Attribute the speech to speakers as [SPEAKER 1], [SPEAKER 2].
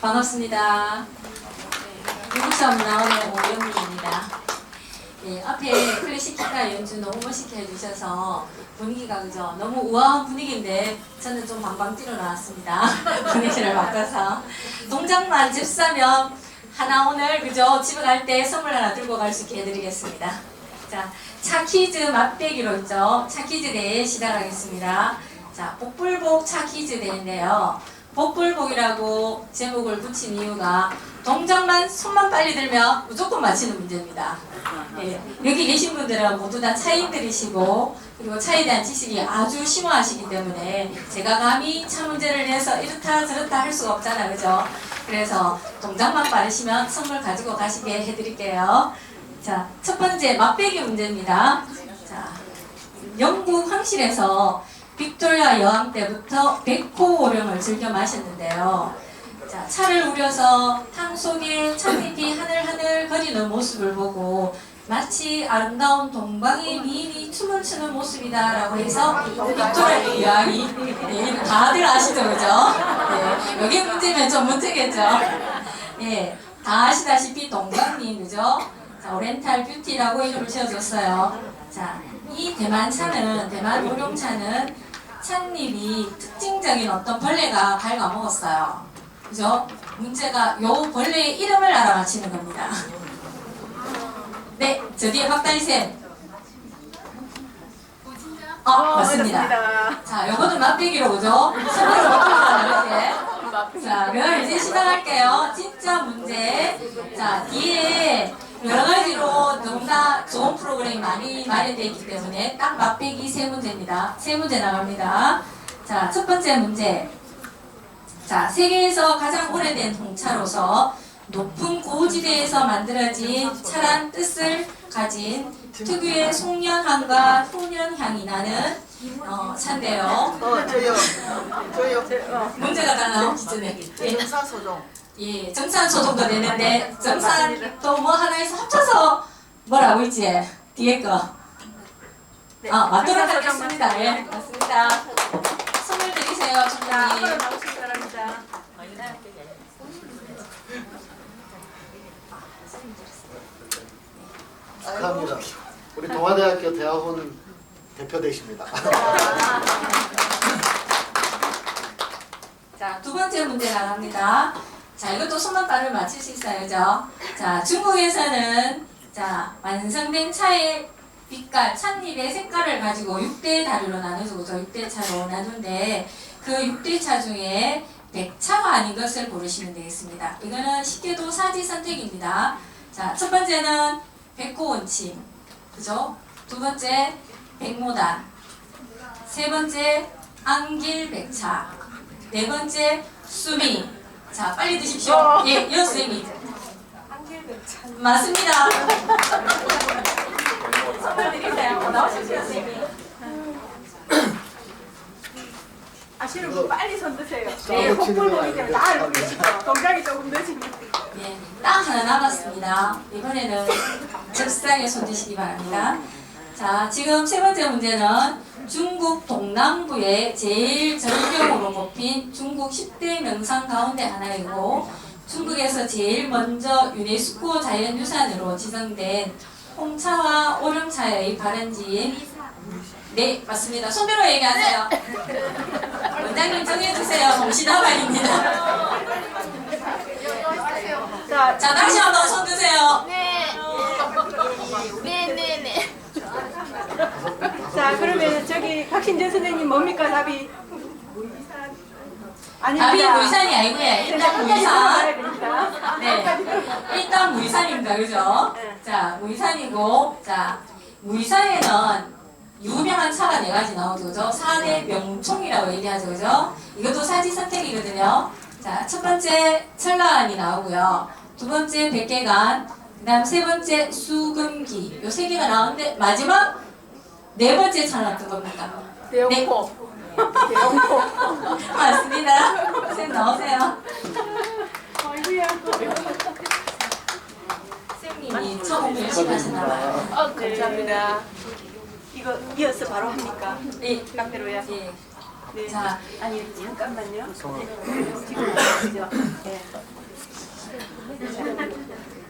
[SPEAKER 1] 반갑습니다. 미국사업 나오는 오영민입니다. 예, 앞에 클래식 기타 연주 너무 멋있게 해주셔서 분위기가 그죠? 너무 우아한 분위기인데 저는 좀 방방 뛰어 나왔습니다. 분위기를 바꿔서 동작만 집사면 하나 오늘 그죠? 집에 갈 때 선물 하나 들고 갈 수 있게 해드리겠습니다. 자, 차 퀴즈 맛배기로 있죠? 차 퀴즈 대회 시작하겠습니다. 자, 복불복 차 퀴즈 대회인데요. 복불복이라고 제목을 붙인 이유가 동작만 손만 빨리 들면 무조건 맞히는 문제입니다. 예, 여기 계신 분들은 모두 다 차인들이시고 그리고 차에 대한 지식이 아주 심오하시기 때문에 제가 감히 차 문제를 내서 이렇다 저렇다 할 수가 없잖아요. 그죠? 그래서 동작만 빠르시면 선물 가지고 가시게 해드릴게요. 자, 첫 번째 맛배기 문제입니다. 자, 영국 황실에서 빅토리아 여왕 때부터 백호 오령을 즐겨 마셨는데요. 자, 차를 우려서 탕 속에 찻잎이 하늘하늘 거리는 모습을 보고 마치 아름다운 동방의 미인이 춤을 추는 모습이다 라고 해서 빅토리아 여왕이 네, 다들 아시죠, 그죠? 네, 여기 문제면 좀 문제겠죠? 예, 다 아시다시피 동방님, 그죠? 자, 오렌탈 뷰티라고 이름을 지어줬어요. 자, 이 대만 차는, 대만 오룡차는 찻잎이 특징적인 어떤 벌레가 갉아먹었어요. 그죠? 문제가 요 벌레의 이름을 알아맞히는 겁니다. 네, 저 뒤에 박다희쌤. 어, 맞습니다. 자, 요거는 맛배기로 오죠? 선물을 못 받았는데. 자, 그럼 이제 시작할게요. 진짜 문제. 자, 뒤에 여러 가지로 너무나 좋은 프로그램이 많이 마련되어 있기 때문에 딱 맛배기 세 문제입니다. 세 문제 나갑니다. 자, 첫 번째 문제. 자, 세계에서 가장 오래된 홍차로서 높은 고지대에서 만들어진 차란 뜻을 가진 특유의 송년향과 효년향이 나는 어, 차인데요.
[SPEAKER 2] 어, 저요. 저요.
[SPEAKER 1] 문제가 다 나오기 전에 예,
[SPEAKER 2] 정사소종.
[SPEAKER 1] 예, 정산 소송도 되는데 정산 또 뭐 하나 해서 합쳐서 뭐라고 있지? 뒤에 거.
[SPEAKER 2] 네,
[SPEAKER 1] 아, 맞도록
[SPEAKER 2] 정산 소송
[SPEAKER 1] 하겠습니다. 예, 맞습니다. 선물 드리세요,
[SPEAKER 2] 자,
[SPEAKER 1] 총장님.
[SPEAKER 2] 앞으로 나오시기 바랍니다.
[SPEAKER 3] 축하합니다. 우리 동아대학교 대학원 대표 되십니다.
[SPEAKER 1] 자, 두 번째 문제 나갑니다. 자, 이것도 빠르면 맞힐 수 있어요, 그죠? 자, 중국에서는 자, 완성된 차의 빛깔, 찻잎의 색깔을 가지고 6대 다리로 나눠주고 저 6대 차로 나누는데 그 6대 차 중에 백차가 아닌 것을 고르시면 되겠습니다. 이거는 쉽게도 사지 선택입니다. 자, 첫 번째는 백호원침, 그죠? 두 번째 백모단, 세 번째 안길백차, 네 번째 수미. 자, 빨리 드십시오. 예, 여수미. 맞습니다. 선물 드리세요. 나오십시오, 선생님.
[SPEAKER 2] 아시는 분 빨리 손 드세요.
[SPEAKER 1] 네,
[SPEAKER 2] 폭불복이 때문에 다 알고 계시죠? 동작이 조금 늦으니까.
[SPEAKER 1] 예, 딱 하나 남았습니다. 이번에는 적당히 손 드시기 바랍니다. 자, 지금 세 번째 문제는 중국 동남부의 제일 절경으로 뽑힌 중국 10대 명상 가운데 하나이고 중국에서 제일 먼저 유네스코 자연유산으로 지정된 홍차와 오령차의 발원지인 네, 맞습니다. 손들어 얘기하세요. 원장님 정해주세요. 동시다발입니다.
[SPEAKER 2] 자,
[SPEAKER 1] 자, 다시 한번 손 드세요.
[SPEAKER 4] 네. 네네네.
[SPEAKER 2] 자, 그러면 저기 박신재 선생님 뭡니까 답이?
[SPEAKER 1] 답이
[SPEAKER 2] 아닙니다.
[SPEAKER 1] 무이산이 아니고요. 일단 무이산.
[SPEAKER 2] 됩니다.
[SPEAKER 1] 네. 일단 무이산입니다. 그죠? 자, 무이산이고, 자, 무이산에는 유명한 차가 네 가지 나오죠. 그죠? 4대 명총이라고 얘기하죠. 그죠? 이것도 사지 선택이거든요. 자, 첫 번째 철라안이 나오고요. 두 번째 백계간, 그 다음 세 번째 수금기. 요 세 개가 나오는데, 마지막 네 번째 찾았던 겁니다.
[SPEAKER 2] 대형포. 대형포.
[SPEAKER 1] 맞습니다. 쌤 나오세요. 쌤님이 처음 열심히 하셨나 봐요.
[SPEAKER 2] 아, 감사합니다. 이거 이어서 바로 합니까?
[SPEAKER 1] 네.
[SPEAKER 2] 막대로야.
[SPEAKER 1] 네.
[SPEAKER 2] 네.
[SPEAKER 1] 자,
[SPEAKER 2] 아니 잠깐만요. 지금 네.